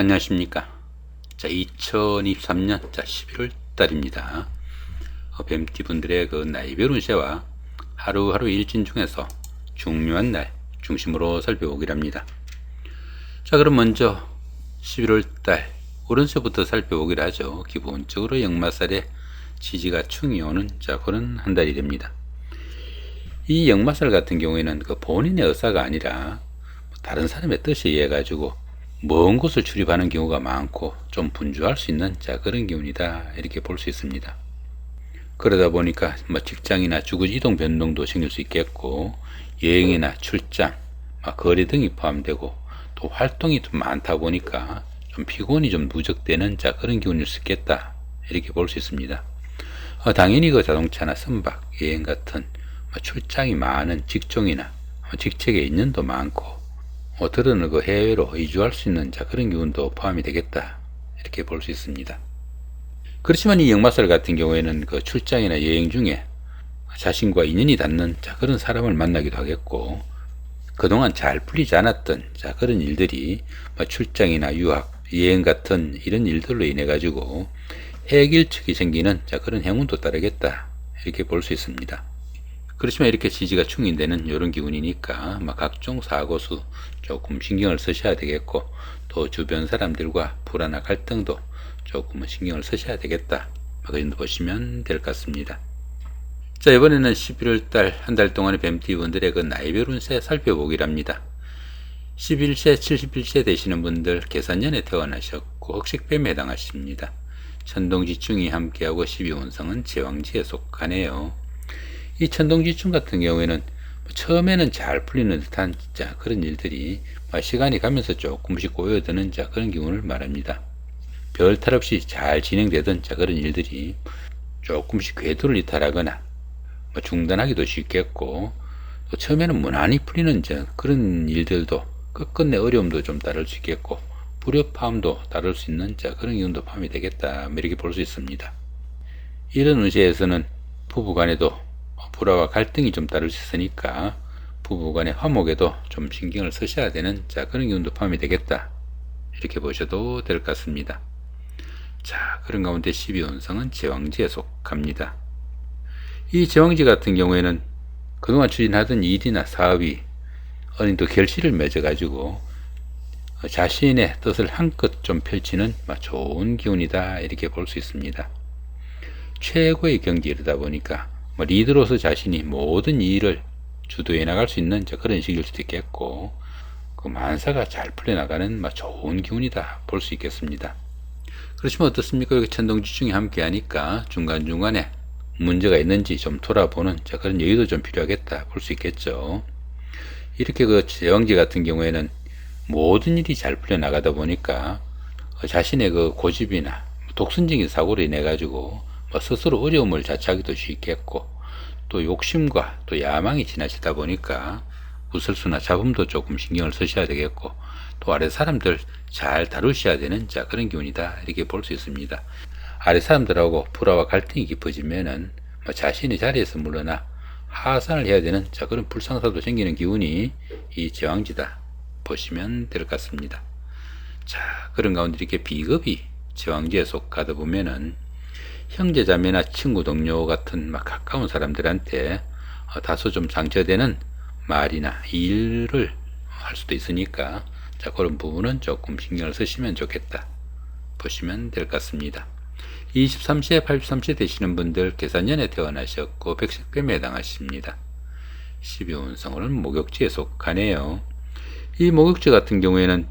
안녕하십니까. 자, 2023년 자 11월 달입니다. 어, 뱀띠 분들의 그 나이별 운세와 하루하루 일진 중에서 중요한 날 중심으로 살펴보기로 합니다. 자, 그럼 먼저 11월 달 오른세부터 살펴보기로 하죠. 기본적으로 역마살에 지지가 충이 오는 자 그런 한 달이 됩니다. 이 역마살 같은 경우에는 그 본인의 의사가 아니라 다른 사람의 뜻에 의해 가지고 먼 곳을 출입하는 경우가 많고 좀 분주할 수 있는 자 그런 기운이다 이렇게 볼 수 있습니다. 그러다 보니까 뭐 직장이나 주거 이동 변동도 생길 수 있겠고 여행이나 출장, 막 거래 등이 포함되고 또 활동이 좀 많다 보니까 좀 피곤이 좀 누적되는 자 그런 기운일 수 있겠다 이렇게 볼 수 있습니다. 어, 당연히 그 자동차나 선박, 여행 같은 뭐 출장이 많은 직종이나 뭐 직책에 인연도 많고 어들은 그 해외로 이주할 수 있는 자 그런 기운도 포함이 되겠다 이렇게 볼 수 있습니다. 그렇지만 이 역마살 같은 경우에는 그 출장이나 여행 중에 자신과 인연이 닿는 자 그런 사람을 만나기도 하겠고 그동안 잘 풀리지 않았던 자 그런 일들이 뭐 출장이나 유학, 여행 같은 이런 일들로 인해 가지고 해결책이 생기는 자 그런 행운도 따르겠다 이렇게 볼 수 있습니다. 그렇지만 이렇게 지지가 충인되는 이런 기운이니까 막 각종 사고수 조금 신경을 쓰셔야 되겠고 또 주변 사람들과 불안한 갈등도 조금은 신경을 쓰셔야 되겠다. 그 정도 보시면 될 것 같습니다. 자 이번에는 11월 달 한 달 동안의 뱀띠 분들의 그 나이별 운세 살펴보기로 합니다. 11세, 71세 되시는 분들 계산년에 태어나셨고 흑식뱀에 해당하십니다. 천동지충이 함께하고 12운성은 제왕지에 속하네요. 이 천동지충 같은 경우에는 처음에는 잘 풀리는 듯한 자 그런 일들이 시간이 가면서 조금씩 꼬여드는 자 그런 경우를 말합니다. 별 탈 없이 잘 진행되던 자 그런 일들이 조금씩 궤도를 이탈하거나 뭐 중단하기도 쉽겠고 또 처음에는 무난히 풀리는 자 그런 일들도 끝끝내 어려움도 좀 따를 수 있겠고 불협화음도 따를 수 있는 자 그런 기운도 포함이 되겠다 뭐 이렇게 볼 수 있습니다. 이런 운세에서는 부부간에도 불화와 갈등이 좀 따를 수 있으니까 부부 간의 화목에도 좀 신경을 쓰셔야 되는 자 그런 기운도 포함이 되겠다 이렇게 보셔도 될 것 같습니다. 자 그런 가운데 12운성은 제왕지에 속합니다. 이 제왕지 같은 경우에는 그동안 추진하던 일이나 사업이 어린 또 결실을 맺어 가지고 자신의 뜻을 한껏 좀 펼치는 좋은 기운이다 이렇게 볼 수 있습니다. 최고의 경지이다 보니까 뭐 리더로서 자신이 모든 일을 주도해 나갈 수 있는 그런 식일 수도 있겠고 그 만사가 잘 풀려나가는 좋은 기운이다 볼 수 있겠습니다. 그렇지만 어떻습니까? 이렇게 천동지중이 함께 하니까 중간중간에 문제가 있는지 좀 돌아보는 그런 여유도 좀 필요하겠다 볼 수 있겠죠. 이렇게 그 제왕지 같은 경우에는 모든 일이 잘 풀려나가다 보니까 자신의 그 고집이나 독선적인 사고로 인해 가지고 뭐 스스로 어려움을 자초하기도 쉽겠고 또 욕심과 또 야망이 지나치다 보니까 구설수나 잡음도 조금 신경을 쓰셔야 되겠고 또 아래 사람들 잘 다루셔야 되는 자 그런 기운이다 이렇게 볼 수 있습니다. 아래 사람들하고 불화와 갈등이 깊어지면은 뭐 자신의 자리에서 물러나 하산을 해야 되는 자 그런 불상사도 생기는 기운이 이 제왕지다 보시면 될 것 같습니다. 자 그런 가운데 이렇게 비겁이 제왕지에 속하다 보면은 형제자매나 친구 동료 같은 막 가까운 사람들한테 어, 다소 좀 상처되는 말이나 일을 할 수도 있으니까 자 그런 부분은 조금 신경을 쓰시면 좋겠다 보시면 될 것 같습니다. 23세, 83세 되시는 분들 계산년에 태어나셨고 백색뱀에 해당하십니다. 12운성은 목욕지에 속하네요. 이 목욕지 같은 경우에는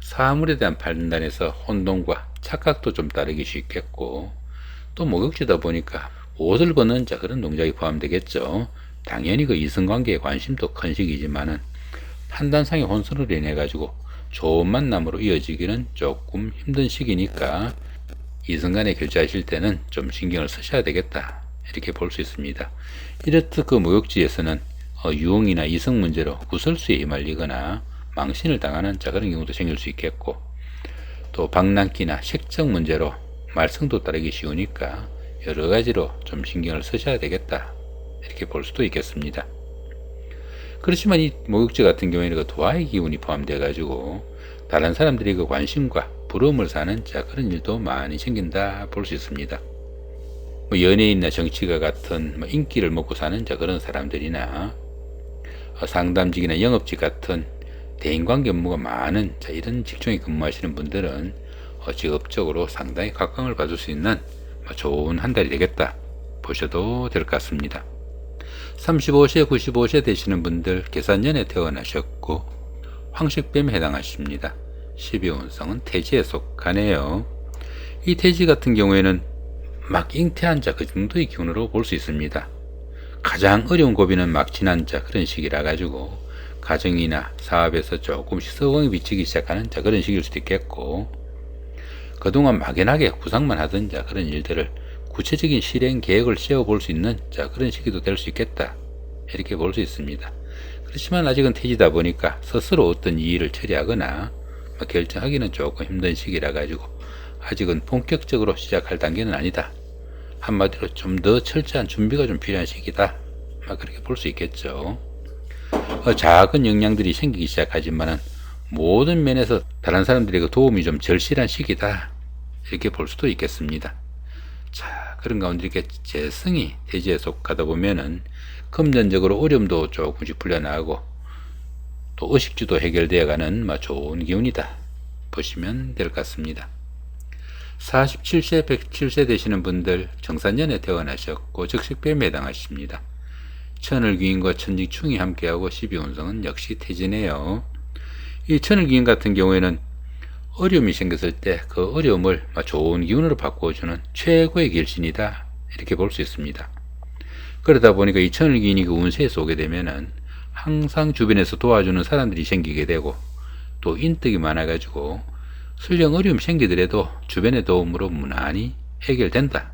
사물에 대한 판단에서 혼동과 착각도 좀 따르기 쉽겠고 또 목욕지다 보니까 옷을 벗는 자 그런 동작이 포함되겠죠. 당연히 그 이성관계에 관심도 큰 시기지만은 판단상의 혼선으로 인해 가지고 좋은 만남으로 이어지기는 조금 힘든 시기니까 이성간에 결제하실 때는 좀 신경을 쓰셔야 되겠다 이렇게 볼 수 있습니다. 이렇듯 그 목욕지에서는 어, 유흥이나 이성 문제로 구설수에 휘말리거나 망신을 당하는 자 그런 경우도 생길 수 있겠고 또 방랑기나 색적 문제로 말썽도 따르기 쉬우니까 여러 가지로 좀 신경을 쓰셔야 되겠다. 이렇게 볼 수도 있겠습니다. 그렇지만 이 목욕지 같은 경우에는 그 도화의 기운이 포함되어 가지고 다른 사람들이 그 관심과 부러움을 사는 자 그런 일도 많이 생긴다 볼 수 있습니다. 뭐 연예인이나 정치가 같은 뭐 인기를 먹고 사는 자 그런 사람들이나 어, 상담직이나 영업직 같은 대인관계 업무가 많은 자 이런 직종에 근무하시는 분들은 어, 직업적으로 상당히 각광을 받을 수 있는 뭐 좋은 한 달이 되겠다 보셔도 될 것 같습니다. 35세, 95세 되시는 분들 계산년에 태어나셨고 황식뱀에 해당하십니다. 12운성은 태지에 속하네요. 이 태지 같은 경우에는 막 잉태한 자 그 정도의 기운으로 볼 수 있습니다. 가장 어려운 고비는 막 지난 자 그런 시기라 가지고 가정이나 사업에서 조금씩 서광이 비치기 시작하는 자 그런 시기일 수도 있겠고 그동안 막연하게 구상만 하던 자 그런 일들을 구체적인 실행 계획을 세워 볼 수 있는 자 그런 시기도 될 수 있겠다 이렇게 볼 수 있습니다. 그렇지만 아직은 태지다 보니까 스스로 어떤 일을 처리하거나 뭐 결정하기는 조금 힘든 시기라 가지고 아직은 본격적으로 시작할 단계는 아니다. 한마디로 좀 더 철저한 준비가 좀 필요한 시기다. 막 그렇게 볼 수 있겠죠. 어, 작은 영향들이 생기기 시작하지만은 모든 면에서 다른 사람들에게 도움이 좀 절실한 시기다. 이렇게 볼 수도 있겠습니다. 자, 그런 가운데 이렇게 재성이 대지에 속하다 보면은 금전적으로 어려움도 조금씩 풀려나고 또 의식주도 해결되어 가는 뭐 좋은 기운이다. 보시면 될 것 같습니다. 47세, 107세 되시는 분들 정산년에 태어나셨고 즉식뱀에 해당하십니다. 천을귀인과 천직충이 함께하고 12운성은 역시 태진해요. 이 천을귀인 같은 경우에는 어려움이 생겼을 때 그 어려움을 좋은 기운으로 바꿔주는 최고의 결신이다. 이렇게 볼 수 있습니다. 그러다 보니까 이 천을귀인이 그 운세에 쏘게 되면은 항상 주변에서 도와주는 사람들이 생기게 되고 또 인덕이 많아가지고 설령 어려움 생기더라도 주변의 도움으로 무난히 해결된다.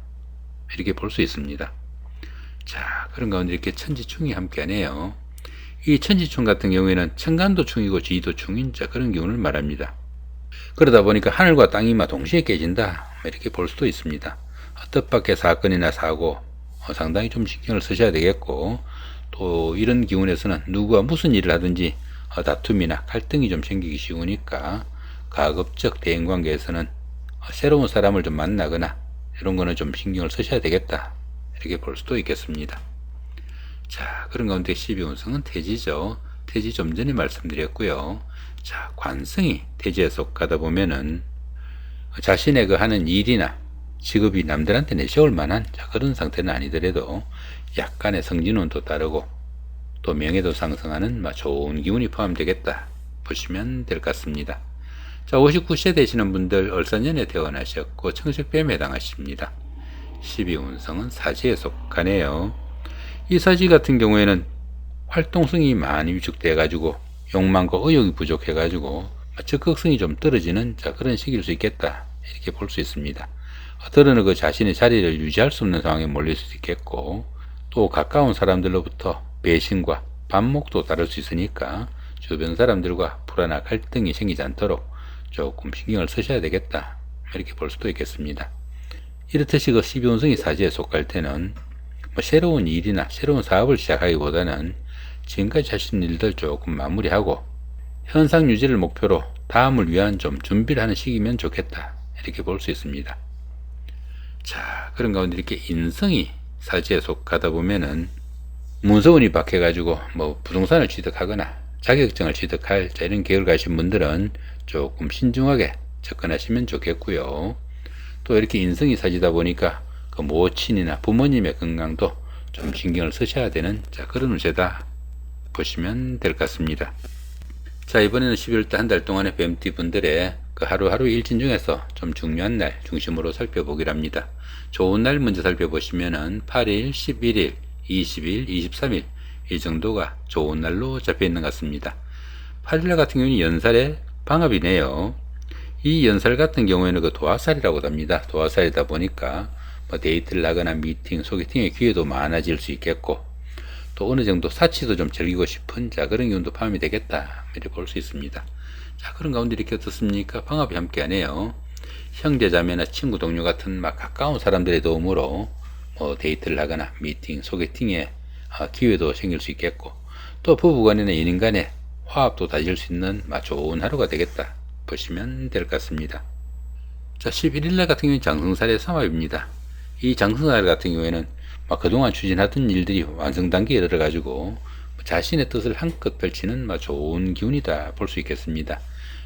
이렇게 볼 수 있습니다. 자, 그런 가운데 이렇게 천지충이 함께하네요. 이 천지충 같은 경우에는 천간도충이고 지도충인 자 그런 기운을 말합니다. 그러다 보니까 하늘과 땅이 막 동시에 깨진다. 이렇게 볼 수도 있습니다. 뜻밖의 사건이나 사고 어, 상당히 좀 신경을 쓰셔야 되겠고 또 이런 기운에서는 누구와 무슨 일을 하든지 어, 다툼이나 갈등이 좀 생기기 쉬우니까 가급적 대인관계에서는 어, 새로운 사람을 좀 만나거나 이런 거는 좀 신경을 쓰셔야 되겠다. 이렇게 볼 수도 있겠습니다. 자, 그런 가운데 12운성은 태지죠. 태지 좀 전에 말씀드렸고요. 자, 관성이 태지에 속하다 보면은 자신의 그 하는 일이나 직업이 남들한테 내세울 만한 자, 그런 상태는 아니더라도 약간의 성진운도 따르고 또 명예도 상승하는 막 좋은 기운이 포함되겠다 보시면 될 것 같습니다. 자, 59세 되시는 분들 얼선년에 태어나셨고 청식뱀에 해당하십니다. 12운성은 사지에 속하네요. 이 사지 같은 경우에는 활동성이 많이 위축돼 가지고 욕망과 의욕이 부족해 가지고 적극성이 좀 떨어지는 자 그런 시기일 수 있겠다 이렇게 볼 수 있습니다. 때로는 그 자신의 자리를 유지할 수 없는 상황에 몰릴 수도 있겠고 또 가까운 사람들로부터 배신과 반목도 따를 수 있으니까 주변 사람들과 불안한 갈등이 생기지 않도록 조금 신경을 쓰셔야 되겠다 이렇게 볼 수도 있겠습니다. 이렇듯이 그 12운성이 사지에 속할 때는 뭐 새로운 일이나 새로운 사업을 시작하기보다는 지금까지 하신 일들 조금 마무리하고 현상 유지를 목표로 다음을 위한 좀 준비를 하는 시기면 좋겠다 이렇게 볼 수 있습니다. 자 그런 가운데 이렇게 인성이 사지에 속하다 보면은 문서운이 박혀가지고 뭐 부동산을 취득하거나 자격증을 취득할 자 이런 계획을 가신 분들은 조금 신중하게 접근하시면 좋겠고요. 또 이렇게 인성이 사지다 보니까 그 모친이나 부모님의 건강도 좀 신경을 쓰셔야 되는 자 그런 운세다 보시면 될 것 같습니다. 자 이번에는 12월달 한 달 동안의 뱀띠 분들의 그 하루하루 일진 중에서 좀 중요한 날 중심으로 살펴보기로 합니다. 좋은 날 먼저 살펴보시면은 8일, 11일, 20일, 23일 이 정도가 좋은 날로 잡혀 있는 것 같습니다. 8일 같은 경우는 연살의 방합이네요. 이 연살 같은 경우에는 그 도화살이라고 합니다. 도화살이다 보니까 뭐 데이트를 나거나 미팅, 소개팅의 기회도 많아질 수 있겠고 또 어느 정도 사치도 좀 즐기고 싶은 자 그런 기운도 포함이 되겠다 이렇게 볼 수 있습니다. 자 그런 가운데 이렇게 어떻습니까? 방합이 함께하네요. 형제 자매나 친구 동료 같은 막 가까운 사람들의 도움으로 뭐 데이트를 하거나 미팅, 소개팅에 아, 기회도 생길 수 있겠고 또 부부간이나 연인간에 화합도 다질 수 있는 막 좋은 하루가 되겠다 보시면 될 것 같습니다. 자, 11일날 같은 경우는 장성살의 삼합입니다. 이 장성살 같은 경우에는 막 그동안 추진하던 일들이 완성 단계에 들어가지고 자신의 뜻을 한껏 펼치는 막 좋은 기운이다 볼 수 있겠습니다.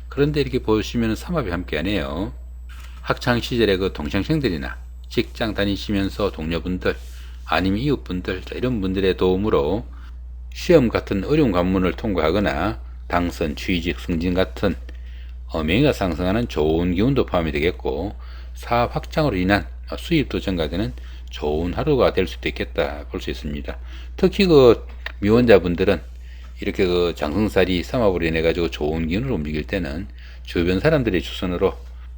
그런데 이렇게 보시면 삼합이 함께하네요. 학창 시절에 그 동창생들이나 직장 다니시면서 동료분들 아니면 이웃분들 자, 이런 분들의 도움으로 시험 같은 어려운 관문을 통과하거나 당선, 취직, 승진 같은 어, 명예가 상승하는 좋은 기운도 포함이 되겠고 사업 확장으로 인한 어, 수입도 증가되는 좋은 하루가 될 수도 있겠다 볼 수 있습니다. 특히 그 미혼자분들은 이렇게 그 장성살이 삼합으로 인해 가지고 좋은 기운으로 움직일 때는 주변 사람들의 주선으로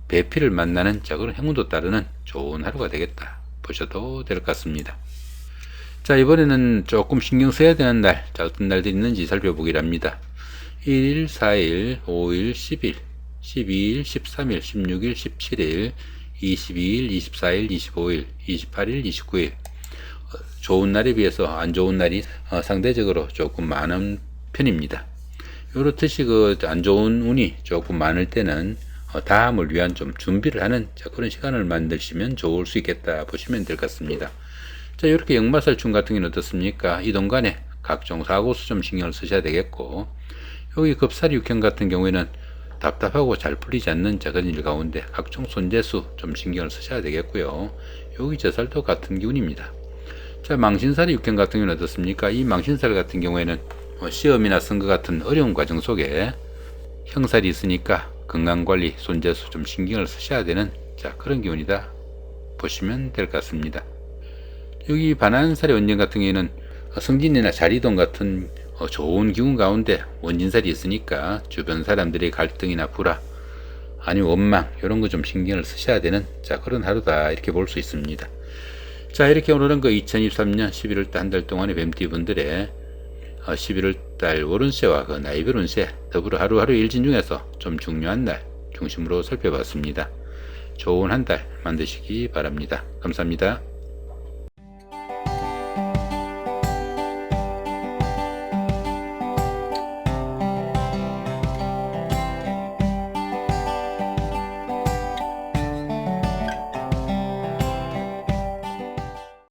배필을 만나는 자 그런 행운도 따르는 좋은 하루가 되겠다 보셔도 될 것 같습니다. 자 이번에는 조금 신경 써야 되는 날, 자 어떤 날들이 있는지 살펴보기로 합니다. 1일, 4일, 5일, 10일, 12일, 13일, 16일, 17일, 22일, 24일, 25일, 28일, 29일. 어, 좋은 날에 비해서 안 좋은 날이 어, 상대적으로 조금 많은 편입니다. 이렇듯이 그 안 좋은 운이 조금 많을 때는 어, 다음을 위한 좀 준비를 하는 자, 그런 시간을 만드시면 좋을 수 있겠다 보시면 될 것 같습니다. 자, 이렇게 역마살충 같은 경우는 어떻습니까? 이동간에 각종 사고수 좀 신경을 쓰셔야 되겠고, 여기 급사리 육형 같은 경우에는 답답하고 잘 풀리지 않는 작은 일 가운데 각종 손재수 좀 신경을 쓰셔야 되겠고요. 여기 저살도 같은 기운입니다. 자, 망신살이 육경 같은 경우는 어떻습니까? 이 망신살 같은 경우에는 뭐 시험이나 선거 같은 어려운 과정 속에 형살이 있으니까 건강관리, 손재수 좀 신경을 쓰셔야 되는 자, 그런 기운이다. 보시면 될 것 같습니다. 여기 반환살의 원전 같은 경우에는 성진이나 자리동 같은 어, 좋은 기운 가운데 원진살이 있으니까 주변 사람들의 갈등이나 불화 아니면 원망 이런 거 좀 신경을 쓰셔야 되는 자 그런 하루다 이렇게 볼 수 있습니다. 자 이렇게 오늘은 그 2023년 11월 달 한 달 동안의 뱀띠 분들의 11월 달 월운세와 그 나이별 운세 더불어 하루하루 일진 중에서 좀 중요한 날 중심으로 살펴봤습니다. 좋은 한 달 만드시기 바랍니다. 감사합니다.